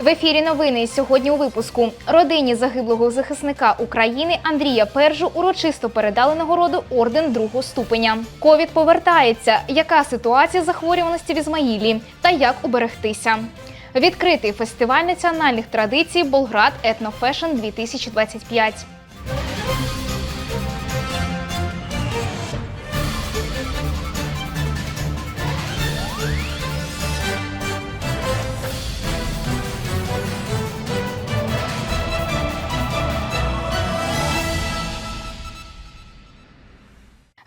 В ефірі новини сьогодні у випуску родині загиблого захисника України Андрія Пержу урочисто передали нагороду орден другого ступеня. Ковід повертається. Яка ситуація захворюваності в Ізмаїлі та як уберегтися? Відкритий фестиваль національних традицій Болград Етнофешн 2025.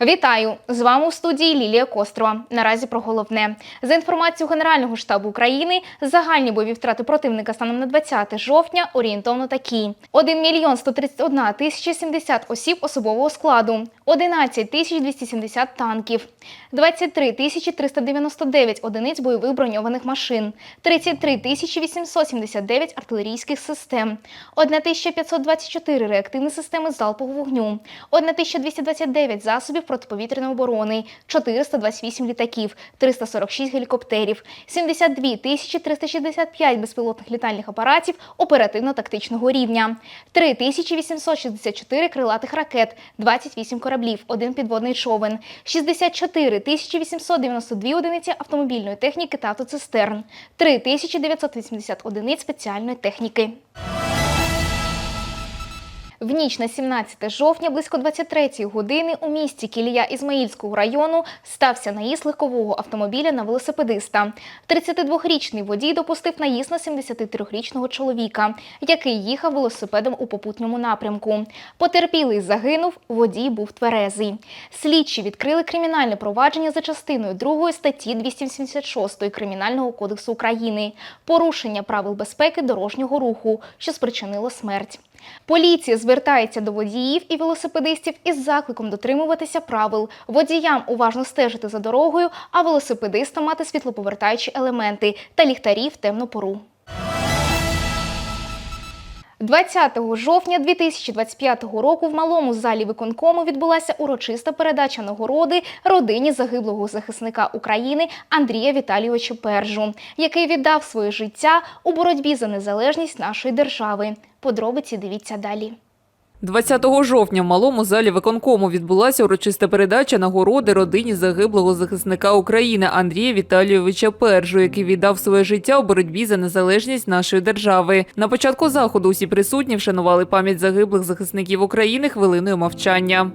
Вітаю! З вами у студії Лілія Кострова. Наразі про головне. За інформацією Генерального штабу України. Загальні бойові втрати противника станом на 20 жовтня орієнтовно такі: 1 мільйон 131 тисяча 70 осіб особового складу, 11 тисяч 270 танків, 23 тисячі 399 одиниць бойових броньованих машин, 33 тисячі 879 артилерійських систем, 1524 реактивні системи залпового вогню, 1229 засобів протиповітряної оборони, 428 літаків, 346 гелікоптерів, 72 тисячі 365 безпілотних літальних апаратів оперативно-тактичного рівня, 3864 крилатих ракет, 28 кораблів, один підводний човен, 64 тисячі 892 одиниці автомобільної техніки та автоцистерн, 3980 одиниць спеціальної техніки. В ніч на 17 жовтня близько 23 години у місті Кілія Ізмаїльського району стався наїзд легкового автомобіля на велосипедиста. 32-річний водій допустив наїзд на 73-річного чоловіка, який їхав велосипедом у попутньому напрямку. Потерпілий загинув, водій був тверезий. Слідчі відкрили кримінальне провадження за частиною 2 статті 276 Кримінального кодексу України порушення правил безпеки дорожнього руху, що спричинило смерть. Поліція звертається до водіїв і велосипедистів із закликом дотримуватися правил, водіям уважно стежити за дорогою, а велосипедистам мати світлоповертаючі елементи та ліхтарі в темну пору. 20 жовтня 2025 року в малому залі виконкому відбулася урочиста передача нагороди родині загиблого захисника України Андрія Віталійовича Пержу, який віддав своє життя у боротьбі за незалежність нашої держави. Подробиці дивіться далі. 20 жовтня в малому залі виконкому відбулася урочиста передача нагороди родині загиблого захисника України Андрія Віталійовича Пержу, який віддав своє життя у боротьбі за незалежність нашої держави. На початку заходу усі присутні вшанували пам'ять загиблих захисників України хвилиною мовчання.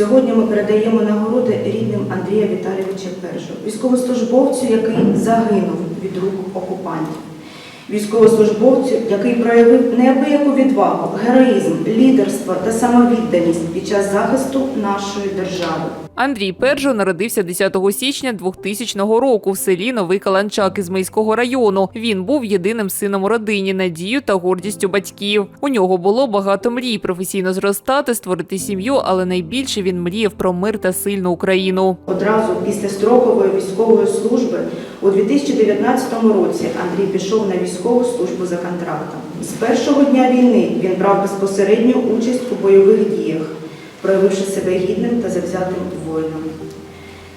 Сьогодні ми передаємо нагороди рідним Андрія Віталійовича Першого, військовослужбовцю, який загинув від рук окупантів, військовослужбовцю, який проявив неабияку відвагу, героїзм, лідерство та самовідданість під час захисту нашої держави. Андрій Пержо народився 10 січня 2000 року в селі Новий Каланчак Ізмейського району. Він був єдиним сином у родині, надією та гордістю батьків. У нього було багато мрій професійно зростати, створити сім'ю, але найбільше він мріяв про мир та сильну Україну. Одразу після строкової військової служби у 2019 році Андрій пішов на військову службу за контрактом. З першого дня війни він брав безпосередню участь у бойових діях, проявивши себе гідним та завзятим воїном.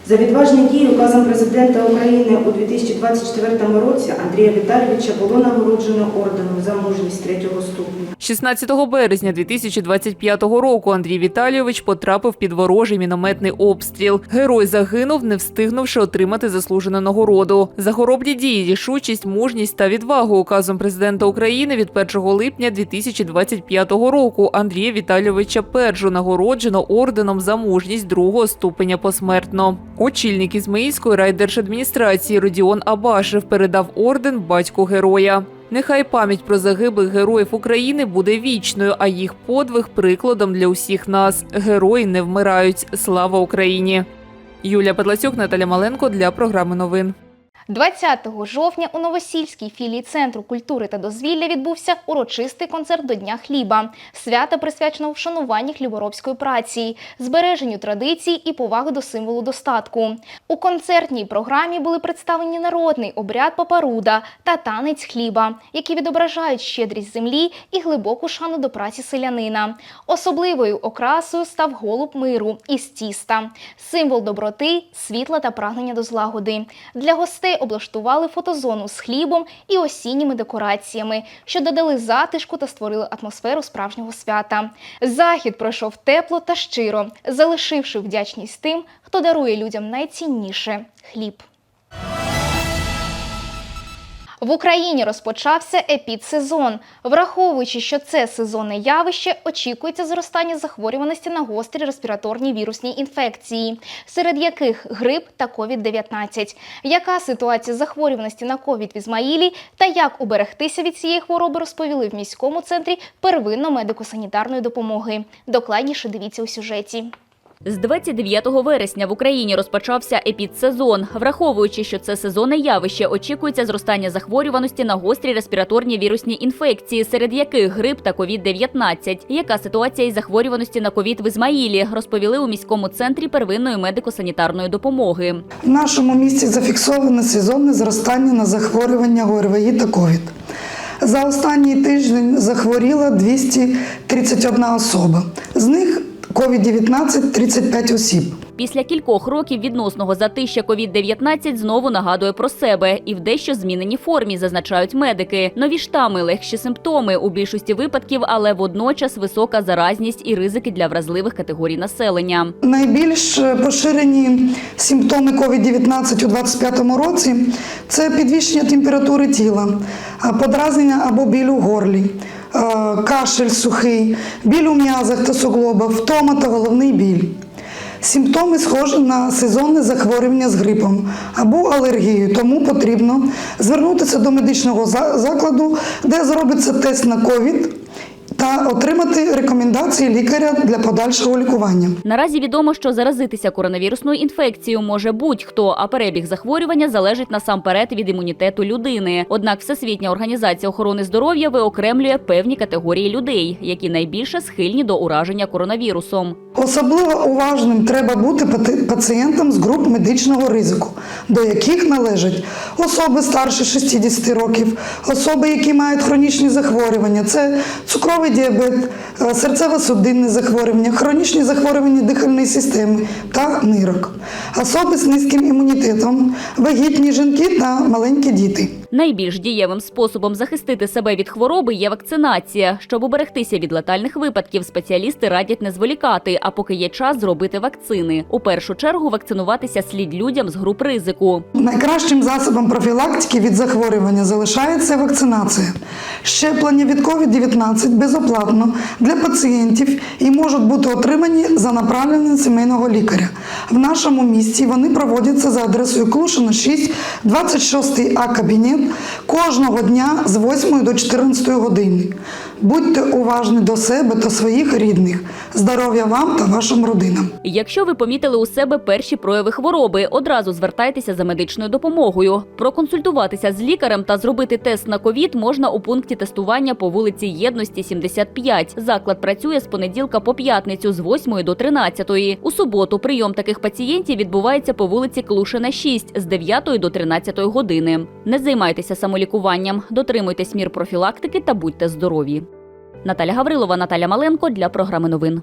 За відважні дії указом президента України у 2024 році Андрія Віталійовича було нагороджено орденом за мужність третього ступеня. 16 березня 2025 року Андрій Віталійович потрапив під ворожий мінометний обстріл. Герой загинув, не встигнувши отримати заслужену нагороду. За хоробрі дії, рішучість, мужність та відвагу указом президента України від 1 липня 2025 року Андрія Віталійовича Пержу нагороджено орденом за мужність другого ступеня посмертно. Очільник Ізмаїльської райдержадміністрації Родіон Абашев передав орден батьку героя. Нехай пам'ять про загиблих героїв України буде вічною, а їх подвиг прикладом для усіх нас. Герої не вмирають. Слава Україні! Юлія Петлацюк, Наталя Маленко для програми новин. 20 жовтня у Новосільській філії Центру культури та дозвілля відбувся урочистий концерт до Дня хліба. Свято присвячено вшануванню хліборобської праці, збереженню традицій і поваги до символу достатку. У концертній програмі були представлені народний обряд папаруда та танець хліба, які відображають щедрість землі і глибоку шану до праці селянина. Особливою окрасою став голуб миру із тіста, символ доброти, світла та прагнення до злагоди. Для гостей облаштували фотозону з хлібом і осінніми декораціями, що додали затишку та створили атмосферу справжнього свята. Захід пройшов тепло та щиро, залишивши вдячність тим, хто дарує людям найцінніше хліб. В Україні розпочався епідсезон. Враховуючи, що це сезонне явище, очікується зростання захворюваності на гострі респіраторні вірусні інфекції, серед яких грип та COVID-19. Яка ситуація захворюваності на ковід в Ізмаїлі та як уберегтися від цієї хвороби, розповіли в міському центрі первинно медико-санітарної допомоги. Докладніше дивіться у сюжеті. З 29 вересня в Україні розпочався епідсезон. Враховуючи, що це сезонне явище, очікується зростання захворюваності на гострі респіраторні вірусні інфекції, серед яких грип та COVID-19. Яка ситуація із захворюваності на ковід в Ізмаїлі, розповіли у міському центрі первинної медико-санітарної допомоги. В нашому місті зафіксоване сезонне зростання на захворювання ГРВІ та ковід. За останній тиждень захворіла 231 особа. З них COVID-19 – 35 осіб. Після кількох років відносного затища COVID-19 знову нагадує про себе і в дещо зміненій формі, зазначають медики. Нові штами, легші симптоми у більшості випадків, але водночас висока заразність і ризики для вразливих категорій населення. Найбільш е, поширені симптоми COVID-19 у 2025 році це підвищення температури тіла, подразнення або біль у горлі, кашель сухий, біль у м'язах та суглобах, втома та головний біль. Симптоми схожі на сезонне захворювання з грипом або алергією, тому потрібно звернутися до медичного закладу, де зробиться тест на ковід та отримати рекомендації лікаря для подальшого лікування. Наразі відомо, що заразитися коронавірусною інфекцією може будь-хто, а перебіг захворювання залежить насамперед від імунітету людини. Однак Всесвітня організація охорони здоров'я виокремлює певні категорії людей, які найбільше схильні до ураження коронавірусом. Особливо уважним треба бути пацієнтам з груп медичного ризику, до яких належать особи старше 60 років, особи, які мають хронічні захворювання, це цукровий діабет, е, серцево-судинне захворювання, хронічні захворювання дихальної системи та нирок, особи з низьким імунітетом, вагітні жінки та маленькі діти. Найбільш дієвим способом захистити себе від хвороби є вакцинація. Щоб уберегтися від летальних випадків, спеціалісти радять не зволікати, а поки є час зробити вакцини. У першу чергу вакцинуватися слід людям з груп ризику. Найкращим засобом профілактики від захворювання залишається вакцинація. Щеплення від COVID-19 безоплатно для пацієнтів і можуть бути отримані за направленням сімейного лікаря. В нашому місті вони проводяться за адресою Клушина 6, 26 А кабінет кожного дня з 8 до 14 години. Будьте уважні до себе та своїх рідних. Здоров'я вам та вашим родинам. Якщо ви помітили у себе перші прояви хвороби, одразу звертайтеся за медичною допомогою. Проконсультуватися з лікарем та зробити тест на ковід можна у пункті тестування по вулиці Єдності 75. Заклад працює з понеділка по п'ятницю з 8 до 13. У суботу прийом таких пацієнтів відбувається по вулиці Клушина 6 з 9 до 13 години. Не займайтеся самолікуванням, дотримуйтесь мір профілактики та будьте здорові. Наталя Гаврилова, Наталя Маленко для програми новин.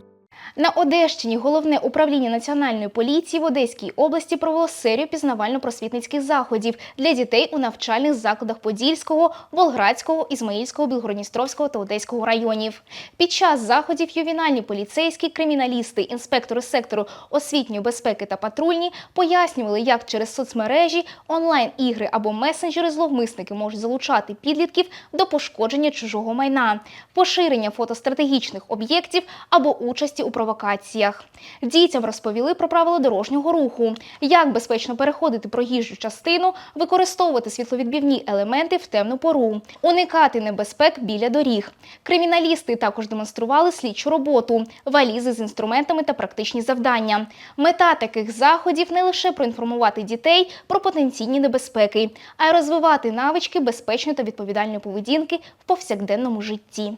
На Одещині головне управління національної поліції в Одеській області провело серію пізнавально-просвітницьких заходів для дітей у навчальних закладах Подільського, Волградського, Ізмаїльського, Білгородністровського та Одеського районів. Під час заходів ювінальні поліцейські, криміналісти, інспектори сектору освітньої безпеки та патрульні пояснювали, як через соцмережі, онлайн-ігри або месенджери зловмисники можуть залучати підлітків до пошкодження чужого майна, поширення фотостратегічних об'єктів або участі у провокаціях. Дітям розповіли про правила дорожнього руху, як безпечно переходити проїжджу частину, використовувати світловідбивні елементи в темну пору, уникати небезпек біля доріг. Криміналісти також демонстрували слідчу роботу, валізи з інструментами та практичні завдання. Мета таких заходів не лише проінформувати дітей про потенційні небезпеки, а й розвивати навички безпечної та відповідальної поведінки в повсякденному житті.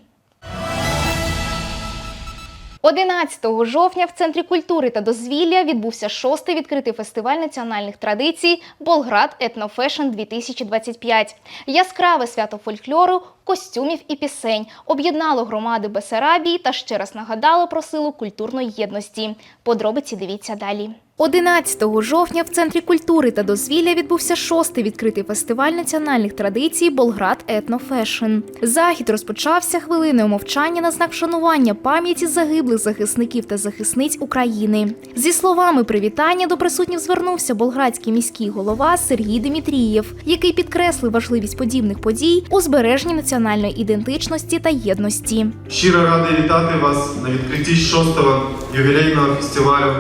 11 жовтня в Центрі культури та дозвілля відбувся шостий відкритий фестиваль національних традицій Болград Етнофешн 2025. Яскраве свято фольклору, костюмів і пісень об'єднало громади Бесарабії та ще раз нагадало про силу культурної єдності. Подробиці дивіться далі. 11 жовтня в Центрі культури та дозвілля відбувся шостий відкритий фестиваль національних традицій Болград Етнофешн. Захід розпочався хвилиною мовчання на знак вшанування пам'яті загиблих захисників та захисниць України. Зі словами привітання до присутніх звернувся болградський міський голова Сергій Дмитрієв, який підкреслив важливість подібних подій у збереженні національної ідентичності та єдності. Щиро радий вітати вас на відкритті шостого ювілейного фестивалю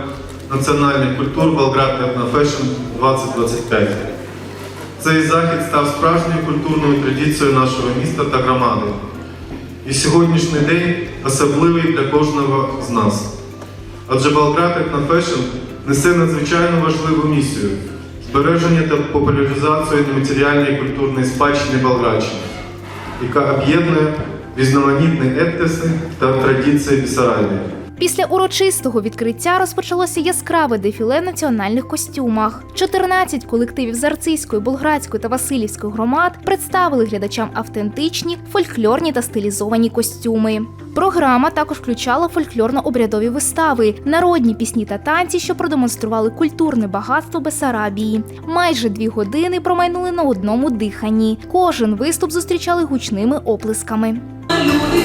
національних культур Болград Етнофешн 2025. Цей захід став справжньою культурною традицією нашого міста та громади. І сьогоднішній день особливий для кожного з нас. Адже Болград Етнофешн несе надзвичайно важливу місію збереження та популяризацію нематеріальної культурної спадщини Болградщини яка об'єднує різноманітні етноси та традиції Бісарабії. Після урочистого відкриття розпочалося яскраве дефіле в національних костюмах. 14 колективів з Арцизької, Болградської та Васильівської громад представили глядачам автентичні, фольклорні та стилізовані костюми. Програма також включала фольклорно-обрядові вистави, народні пісні та танці, що продемонстрували культурне багатство Бесарабії. Майже дві години промайнули на одному диханні. Кожен виступ зустрічали гучними оплесками. Люди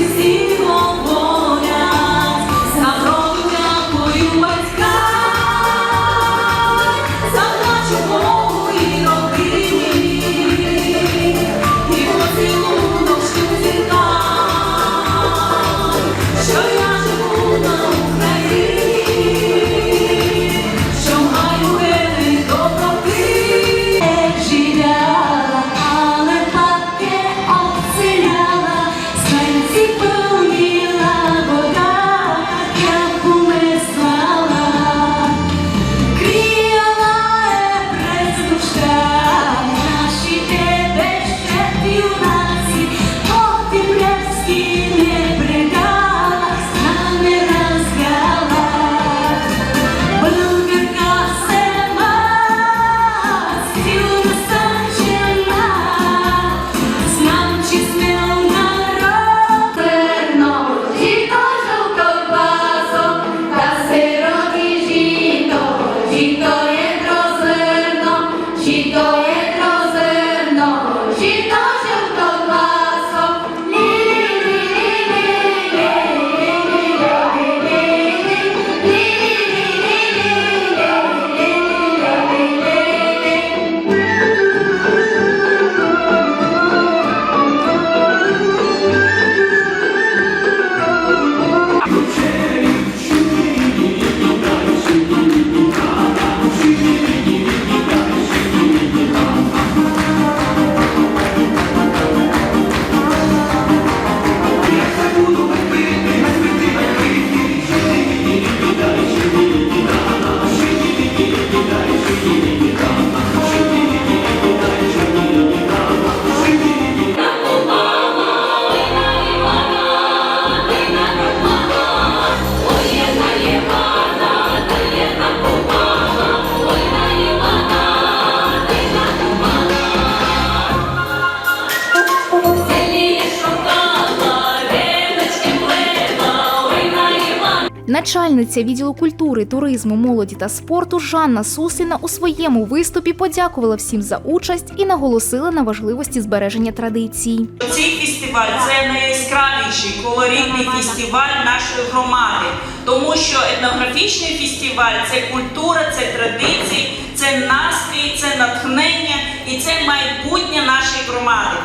Начальниця відділу культури, туризму, молоді та спорту Жанна Сусліна у своєму виступі подякувала всім за участь і наголосила на важливості збереження традицій. Цей фестиваль це найяскравіший колоритний фестиваль нашої громади, тому що етнографічний фестиваль це культура, це традиції, це настрій, це натхнення і це майбутнє нашої громади.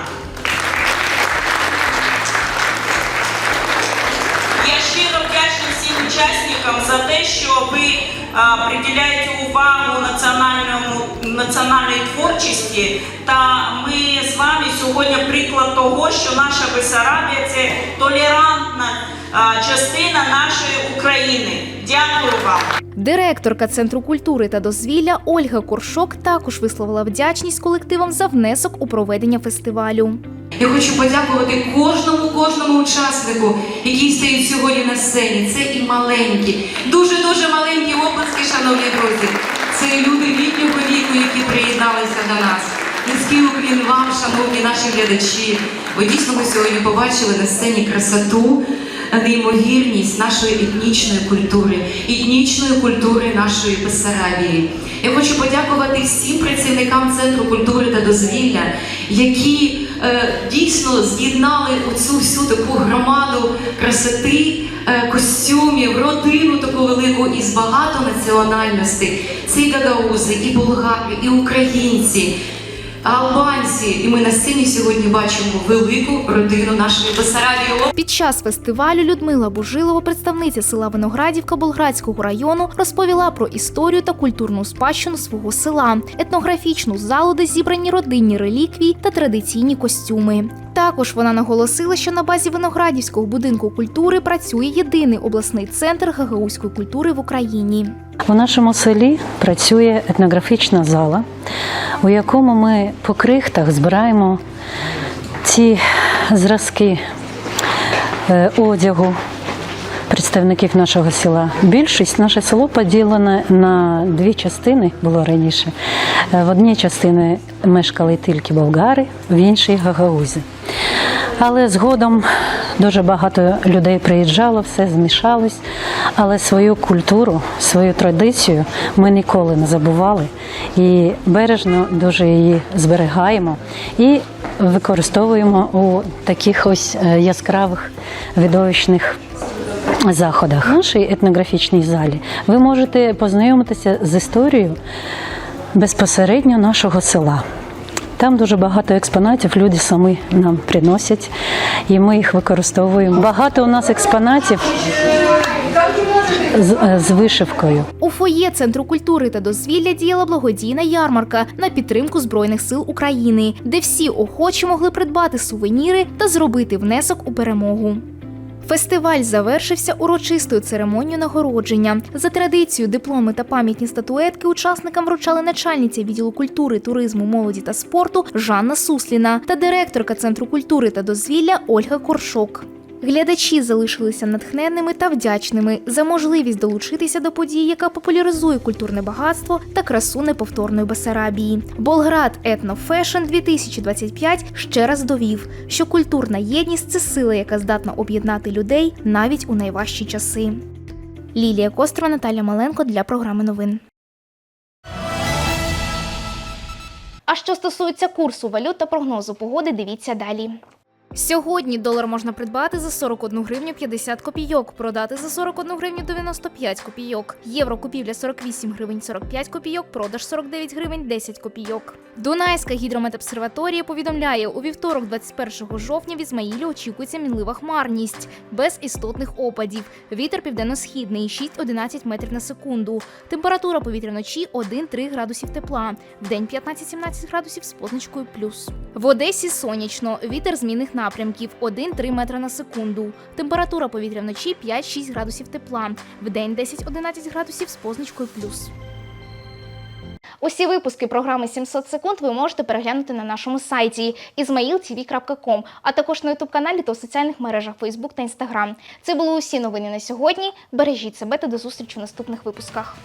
Учасникам за те, що ви приділяєте увагу національному національній творчості. Та ми з вами сьогодні приклад того, що наша Бесарабія це толерантна частина нашої України. Дякую вам. Директорка Центру культури та дозвілля Ольга Коршок також висловила вдячність колективам за внесок у проведення фестивалю. Я хочу подякувати кожному, кожному учаснику, який стоїть сьогодні на сцені. Це і маленькі, дуже дуже маленькі обласки, шановні друзі. Це люди літнього віку, які приєдналися до нас. Низький уклін вам, шановні наші глядачі. Ви дійсно ми сьогодні побачили на сцені красоту, неймовірність нашої етнічної культури, етнічної культури нашої Бессарабії. Я хочу подякувати всім працівникам Центру культури та дозвілля, які е, дійсно з'єднали оцю всю таку громаду красоти, е, костюмів, родину таку велику із багато національностей. Це і гагаузи, і болгари, і українці, албанці. І ми на сцені сьогодні бачимо велику родину нашої Бессарабії. Під час фестивалю Людмила Бужилова, представниця села Виноградівка Болградського району, розповіла про історію та культурну спадщину свого села, етнографічну залу, де зібрані родинні реліквії та традиційні костюми. Також вона наголосила, що на базі Виноградівського будинку культури працює єдиний обласний центр гагаузької культури в Україні. У нашому селі працює етнографічна зала, у якому ми по крихтах збираємо ці зразки е, одягу представників нашого села. Більшість наше село поділене на дві частини було раніше. Е, В одній частині мешкали тільки болгари, в іншій гагаузі. Але згодом дуже багато людей приїжджало, все змішалось. Але свою культуру, свою традицію ми ніколи не забували і бережно дуже її зберігаємо і використовуємо у таких ось е, яскравих видовищних заходах. В нашій етнографічній залі ви можете познайомитися з історією безпосередньо нашого села. Там дуже багато експонатів люди самі нам приносять, і ми їх використовуємо. Багато у нас експонатів з, е, з вишивкою. У фоє Центру культури та дозвілля діяла благодійна ярмарка на підтримку Збройних сил України, де всі охочі могли придбати сувеніри та зробити внесок у перемогу. Фестиваль завершився урочистою церемонією нагородження. За традицією, дипломи та пам'ятні статуетки учасникам вручали начальниця відділу культури, туризму, молоді та спорту Жанна Сусліна та директорка Центру культури та дозвілля Ольга Коршок. Глядачі залишилися натхненними та вдячними за можливість долучитися до події, яка популяризує культурне багатство та красу неповторної Бесарабії. Болград Етнофешн 2025 ще раз довів, що культурна єдність це сила, яка здатна об'єднати людей навіть у найважчі часи. Лілія Кострова, Наталя Маленко для програми новин. А що стосується курсу валют та прогнозу погоди, дивіться далі. Сьогодні долар можна придбати за 41 гривню 50 копійок, продати за 41 гривню 95 копійок. Євро купівля 48 гривень 45 копійок, продаж 49 гривень 10 копійок. Дунайська гідрометобсерваторія повідомляє, у вівторок, 21 жовтня, в Ізмаїлі очікується мінлива хмарність без істотних опадів. Вітер південно-східний 6-11 метрів на секунду. Температура повітря вночі 1-3 градусів тепла. Вдень 15-17 градусів з позначкою плюс. В Одесі сонячно. Вітер змінних напрямків 1-3 метра на секунду. Температура повітря вночі 5-6 градусів тепла. Вдень 10-11 градусів з позначкою плюс. Усі випуски програми 700 секунд ви можете переглянути на нашому сайті izmailtv.com, а також на ютуб-каналі та у соціальних мережах Facebook та Instagram. Це були усі новини на сьогодні. Бережіть себе та до зустрічі у наступних випусках.